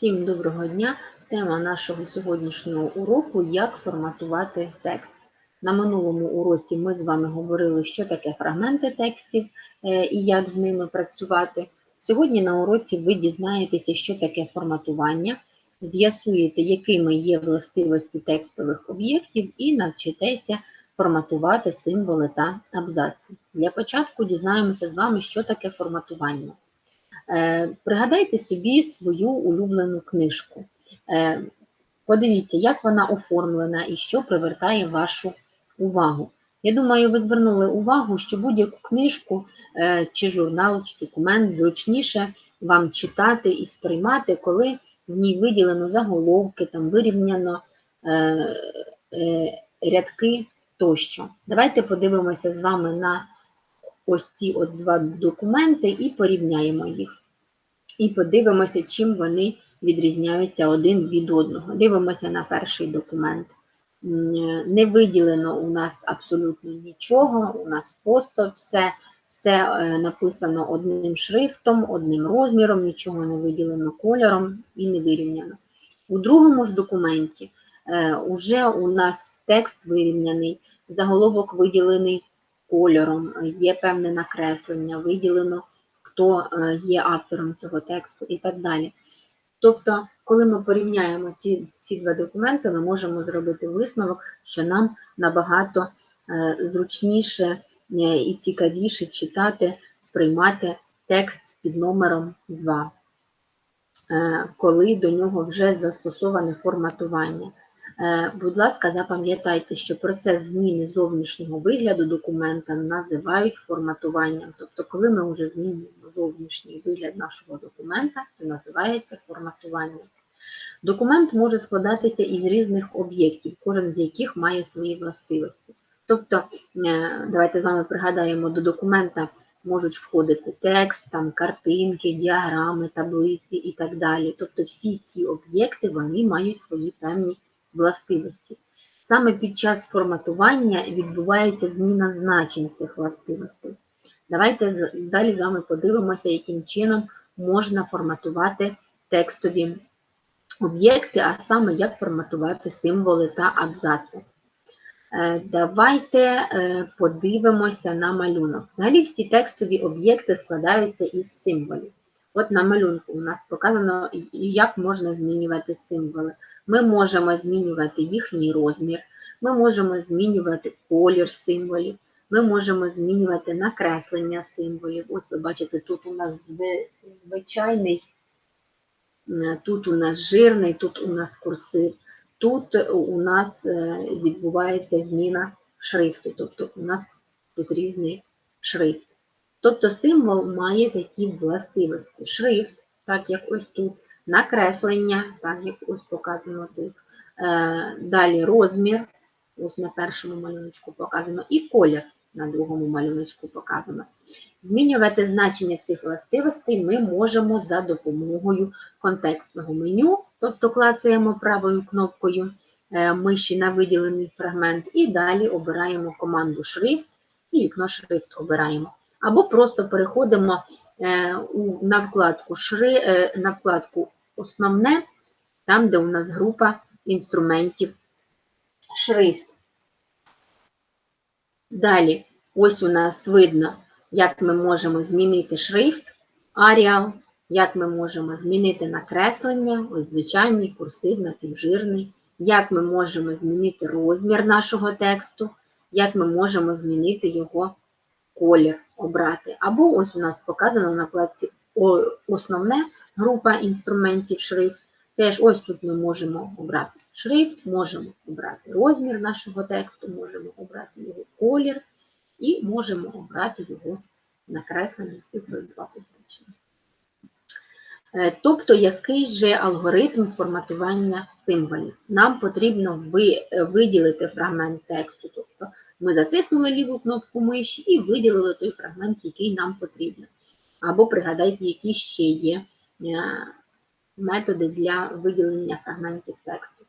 Всім доброго дня! Тема нашого сьогоднішнього уроку як форматувати текст. На минулому уроці ми з вами говорили, що таке фрагменти текстів е, і як з ними працювати. Сьогодні на уроці ви дізнаєтеся, що таке форматування, з'ясуєте, якими є властивості текстових об'єктів, і навчитеся форматувати символи та абзаци. Для початку дізнаємося з вами, що таке форматування. Е, Пригадайте собі свою улюблену книжку. Е, Подивіться, як вона оформлена і що привертає вашу увагу. Я думаю, ви звернули увагу, що будь-яку книжку е, чи журнал, чи документ зручніше вам читати і сприймати, коли в ній виділено заголовки, там вирівняно рядки тощо. Давайте подивимося з вами на ось ці от два документи і порівняємо їх. І подивимося, чим вони відрізняються один від одного. Дивимося на перший документ. Не виділено у нас абсолютно нічого, у нас просто все, все е, написано одним шрифтом, одним розміром, нічого не виділено кольором і не вирівняно. У другому ж документі е, уже у нас текст вирівняний, заголовок виділений кольором, є певне накреслення, виділено, хто е, є автором цього тексту і так далі. Тобто, коли ми порівняємо ці, ці два документи, ми можемо зробити висновок, що нам набагато е, зручніше е, і цікавіше читати, сприймати текст під номером 2, е, коли до нього вже застосоване форматування. Е, Будь ласка, запам'ятайте, що процес зміни зовнішнього вигляду документа називають форматуванням. Тобто, коли ми вже змінюємо зовнішній вигляд нашого документа, це називається форматуванням. Документ може складатися із різних об'єктів, кожен з яких має свої властивості. Тобто, е, давайте з вами пригадаємо, до документа можуть входити текст, там, картинки, діаграми, таблиці і так далі. Тобто всі ці об'єкти вони мають свої певні властивості. Саме під час форматування відбувається зміна значень цих властивостей. Давайте далі з вами подивимося, яким чином можна форматувати текстові об'єкти, а саме як форматувати символи та абзаци. Е, Давайте е, подивимося на малюнок. Взагалі всі текстові об'єкти складаються із символів. От на малюнку у нас показано, як можна змінювати символи. Ми можемо змінювати їхній розмір, ми можемо змінювати колір символів, ми можемо змінювати накреслення символів. Ось ви бачите, тут у нас звичайний, е, тут у нас жирний, тут у нас курсив, тут у нас е, відбувається зміна шрифту, тобто у нас тут різний шрифт. Тобто символ має такі властивості. Шрифт, так як ось тут, накреслення, так як ось показано тут. Е, Далі розмір, ось на першому малюночку показано, і колір на другому малюночку показано. Змінювати значення цих властивостей ми можемо за допомогою контекстного меню, тобто клацаємо правою кнопкою е, миші на виділений фрагмент, і далі обираємо команду шрифт і вікно шрифт обираємо. Або просто переходимо е, на вкладку вкладку Основне, там, де у нас група інструментів шрифт. Далі, ось у нас видно, як ми можемо змінити шрифт Arial, як ми можемо змінити накреслення, ось звичайний, курсивний, напівжирний, як ми можемо змінити розмір нашого тексту, як ми можемо змінити його колір обрати. Або ось у нас показано на вкладці «О- основне група інструментів шрифт. Теж ось тут ми можемо обрати шрифт, можемо обрати розмір нашого тексту, можемо обрати його колір і можемо обрати його накреслення цифрою 2 позначення. Е, Тобто, який же алгоритм форматування символів? Нам потрібно е, виділити фрагмент тексту. Тобто ми затиснули ліву кнопку миші і виділили той фрагмент, який нам потрібен. Або пригадайте, які ще є методи для виділення фрагментів тексту.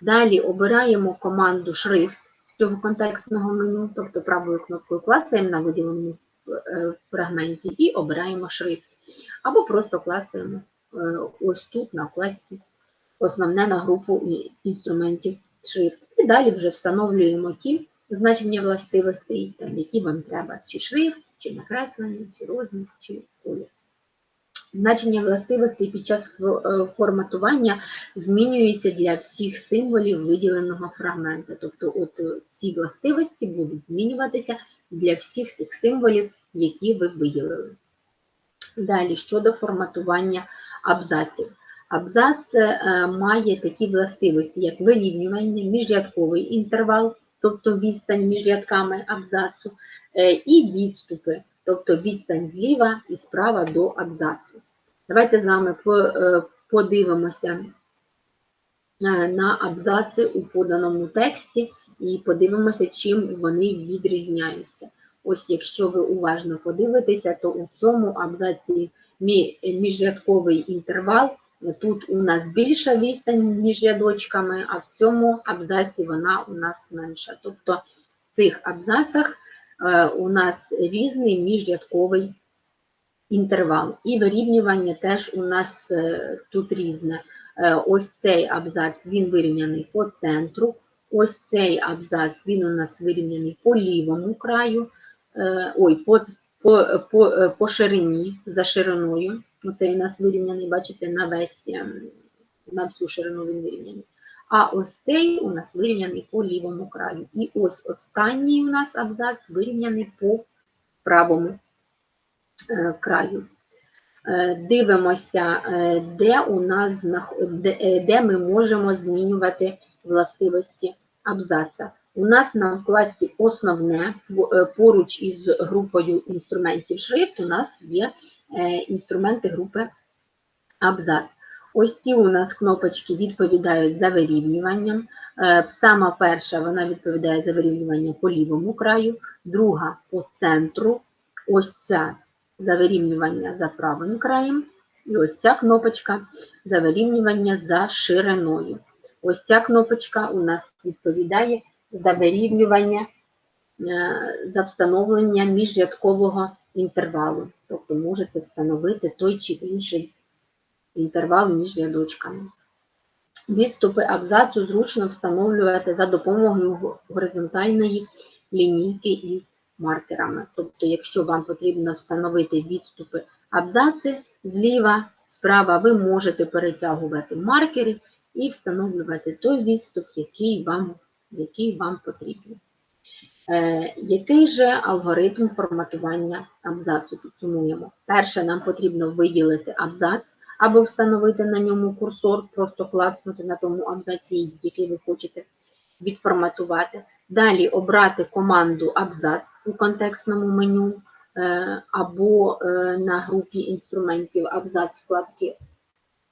Далі обираємо команду шрифт з цього контекстного меню, тобто правою кнопкою клацаємо на виділеному е, фрагменті і обираємо шрифт. Або просто клацаємо е, ось тут на вкладці основне на групу інструментів шрифт. І далі вже встановлюємо ті значення властивостей, які вам треба, чи шрифт, чи накреслення, чи розмір, чи колір. Значення властивостей під час е, форматування змінюється для всіх символів виділеного фрагмента. Тобто от е, ці властивості будуть змінюватися для всіх тих символів, які ви виділили. Далі щодо форматування абзаців. Абзац е, має такі властивості, як вирівнювання, міжрядковий інтервал, тобто відстань між рядками абзацу, і відступи, тобто відстань зліва і справа до абзацу. Давайте з вами е, подивимося е, на абзаци у поданому тексті і подивимося, чим вони відрізняються. Ось якщо ви уважно подивитеся, то у цьому абзаці мі- міжрядковий інтервал. Тут у нас більша відстань між рядочками, а в цьому абзаці вона у нас менша. Тобто в цих абзацах у нас різний міжрядковий інтервал. І вирівнювання теж у нас е, тут різне. Е, Ось цей абзац він вирівняний по центру. Ось цей абзац він у нас вирівняний по лівому краю, е, ой, по, по, по, е, по ширині, за шириною. Оцей у нас вирівняний, бачите, на весь, ем, на всю ширину він вирівняний. А ось цей у нас вирівняний по лівому краю. І ось останній у нас абзац вирівняний по правому е, краю. Е, Дивимося, е, де у нас де, ми можемо змінювати властивості абзаца. У нас на вкладці основне поруч із групою інструментів шрифт у нас є інструменти групи абзац. Ось ці у нас кнопочки відповідають за вирівнюванням. Е, Сама перша вона відповідає за вирівнювання по лівому краю, друга по центру. Ось ця за вирівнювання за правим краєм. І ось ця кнопочка за вирівнювання за шириною. Ось ця кнопочка у нас відповідає за вирівнювання, е, за встановлення міжрядкового інтервалу. Тобто можете встановити той чи інший інтервал між рядочками. Відступи абзацу зручно встановлювати за допомогою горизонтальної лінійки із маркерами. Тобто, якщо вам потрібно встановити відступи абзаци зліва, справа, ви можете перетягувати маркери і встановлювати той відступ, який вам, який вам потрібен. Е, який же алгоритм форматування абзацу підсумуємо? Перше, нам потрібно виділити абзац або встановити на ньому курсор, просто класнути на тому абзаці, який ви хочете відформатувати. Далі обрати команду абзац у контекстному меню е, або е, на групі інструментів абзац вкладки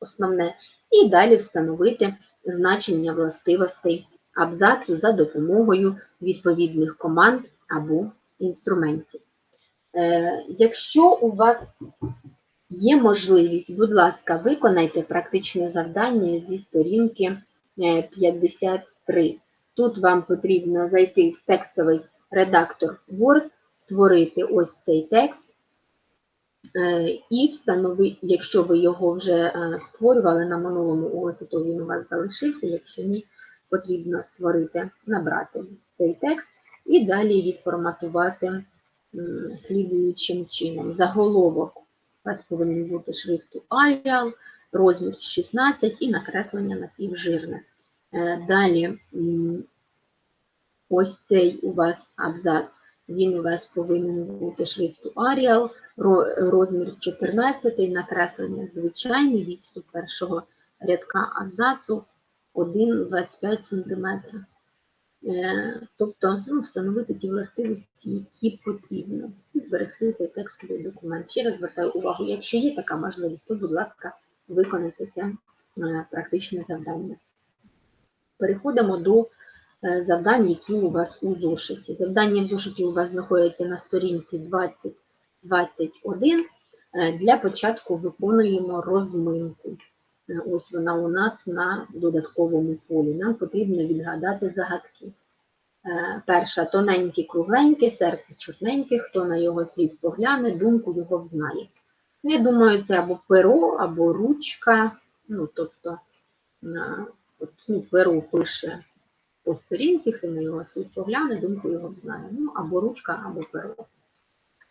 основне. І далі встановити значення властивостей абзацу за допомогою відповідних команд або інструментів. Е, Якщо у вас є можливість, будь ласка, виконайте практичне завдання зі сторінки е, 53. Тут вам потрібно зайти в текстовий редактор Word, створити ось цей текст е, і встановити, якщо ви його вже е, створювали на минулому уроці, то він у вас залишився. Якщо ні, потрібно створити, набрати цей текст і далі відформатувати слідуючим чином. Заголовок у вас повинен бути шрифту Arial, розмір 16 і накреслення напівжирне. Е, Далі ось цей у вас абзац, він у вас повинен бути шрифту Arial, розмір 14, накреслення звичайний, відступ першого рядка абзацу 1,25 см. Е, Тобто ну, встановити ті властивості, які потрібно, і зберегти цей текстовий документ. Ще раз звертаю увагу, якщо є така можливість, то, будь ласка, виконайте це е, практичне завдання. Переходимо до е, завдань, які у вас у зошиті. Завдання в зошиті у вас знаходяться на сторінці 2021. Е, Для початку виконуємо розминку. Е, Ось вона у нас на додатковому полі. Нам потрібно відгадати загадки. Е, Перша тоненьке, кругленьке, серце чорненьке, хто на його слід погляне, думку його взнає. Ну, я думаю, це або перо, або ручка. Ну, тобто, от, ну, перо пише по сторінці, хто на його слід погляне, думку його знає. Ну, або ручка, або перо.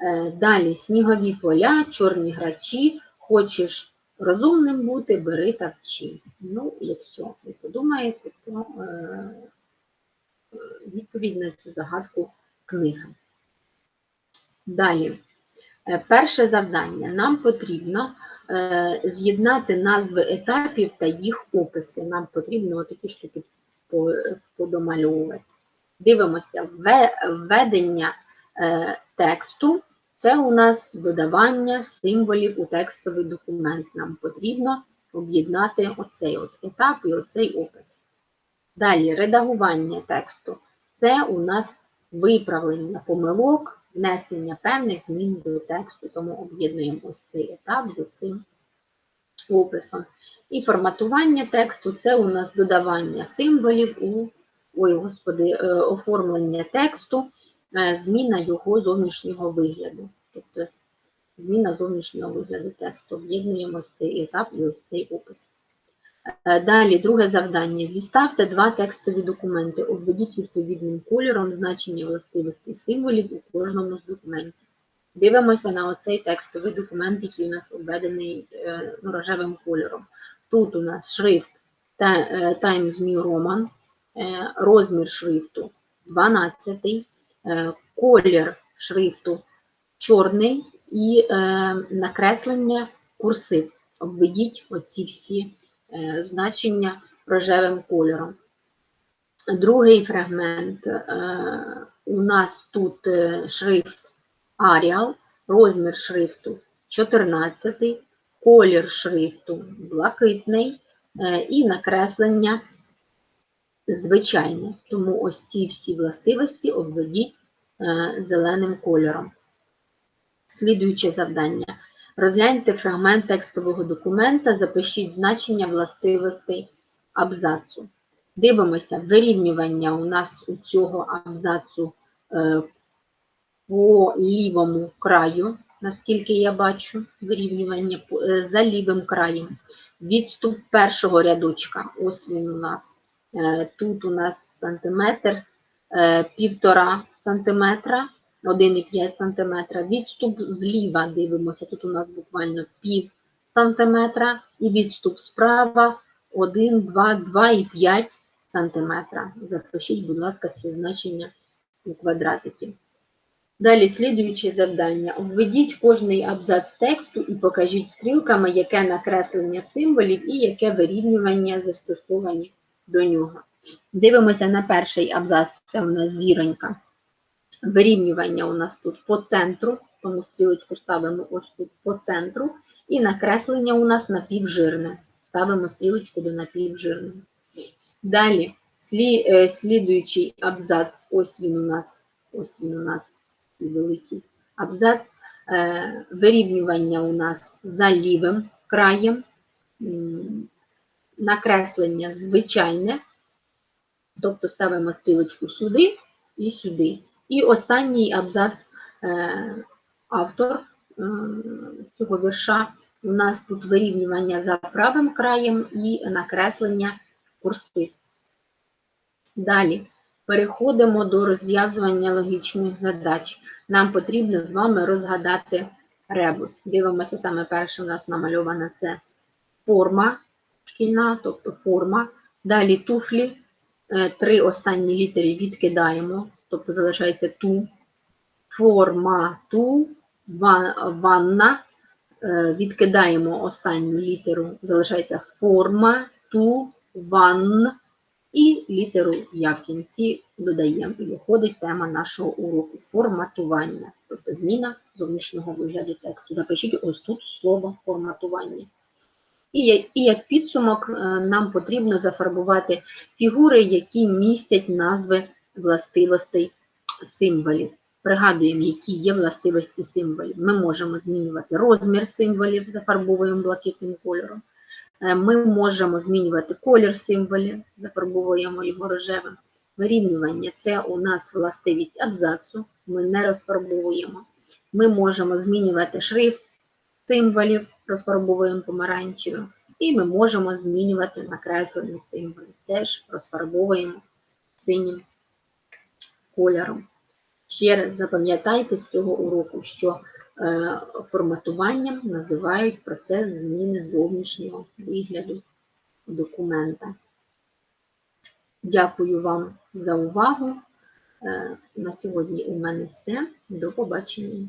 Е, Далі снігові поля, чорні грачі, хочеш розумним бути, бери та вчи. Ну, якщо ви подумаєте, то е, е, відповідь на цю загадку книга. Далі, Е, перше завдання. Нам потрібно е, з'єднати назви етапів та їх описи. Нам потрібно такі штуки подомальовувати. Дивимося, введення е, тексту це у нас додавання символів у текстовий документ. Нам потрібно об'єднати оцей от етап і оцей опис. Далі редагування тексту. Це у нас виправлення помилок, внесення певних змін до тексту, тому об'єднуємо ось цей етап з цим описом. І форматування тексту це у нас додавання символів у ой, господи, е, оформлення тексту, зміна його зовнішнього вигляду. Тобто зміна зовнішнього вигляду тексту. Об'єднуємо цей етап і ось цей опис. Е, Далі, друге завдання. Зіставте два текстові документи. Обведіть відповідним кольором значення властивостей символів у кожному з документів. Дивимося на оцей текстовий документ, який у нас обведений е, ну, рожевим кольором. Тут у нас шрифт е, Times New Roman, е, розмір шрифту 12, е, колір шрифту чорний і е, накреслення курсив. Обведіть оці всі е, значення рожевим кольором. Другий фрагмент. е, У нас тут е, шрифт Arial, розмір шрифту 14, колір шрифту блакитний е, і накреслення звичайне. Тому ось ці всі властивості обведіть е, зеленим кольором. Слідуюче завдання. Розгляньте фрагмент текстового документа, запишіть значення властивостей абзацу. Дивимося, вирівнювання у нас у цього абзацу е, по лівому краю, наскільки я бачу, вирівнювання е, за лівим краєм. Відступ першого рядочка, ось він у нас. Е, Тут у нас сантиметр, е, півтора сантиметра, 1,5 сантиметра. Відступ зліва дивимося, тут у нас буквально пів сантиметра, і відступ справа 1, 2, 2,5 сантиметра. Запишіть, будь ласка, ці значення у квадратики. Далі слідуюче завдання. Обведіть кожний абзац тексту і покажіть стрілками, яке накреслення символів і яке вирівнювання застосовані до нього. Дивимося на перший абзац, це у нас зіронька. Вирівнювання у нас тут по центру, тому стрілочку ставимо ось тут по центру, і накреслення у нас напівжирне. Ставимо стрілочку до напівжирного. Далі, слі, е, слідуючий абзац, ось він у нас, ось він у нас великий абзац. Е, вирівнювання у нас за лівим краєм, накреслення звичайне, тобто ставимо стрілочку сюди і сюди. І останній абзац е, автор е, цього вірша. У нас тут вирівнювання за правим краєм і накреслення курсив. Далі переходимо до розв'язування логічних задач. Нам потрібно з вами розгадати ребус. Дивимося, саме перше у нас намальована це форма шкільна, тобто форма. Далі туфлі, Е, три останні літери відкидаємо, тобто залишається ту, форма ту, ванна. Е, Відкидаємо останню літеру, залишається форма, ту, ван і літеру я в кінці додаємо. І виходить тема нашого уроку форматування, тобто зміна зовнішнього вигляду тексту. Запишіть ось тут слово форматування. І як, підсумок е, нам потрібно зафарбувати фігури, які містять назви властивостей символів. Пригадуємо, які є властивості символів. Ми можемо змінювати розмір символів, зафарбовуємо блакитним кольором. Е, Ми можемо змінювати колір символів, зафарбовуємо його рожевим. Вирівнювання це у нас властивість абзацу, ми не розфарбовуємо. Ми можемо змінювати шрифт, символів розфарбовуємо помаранчевим, і ми можемо змінювати накреслені символи. Теж розфарбовуємо синім кольором. Ще раз запам'ятайте з цього уроку, що е, форматуванням називають процес зміни зовнішнього вигляду документа. Дякую вам за увагу. Е, На сьогодні у мене все. До побачення.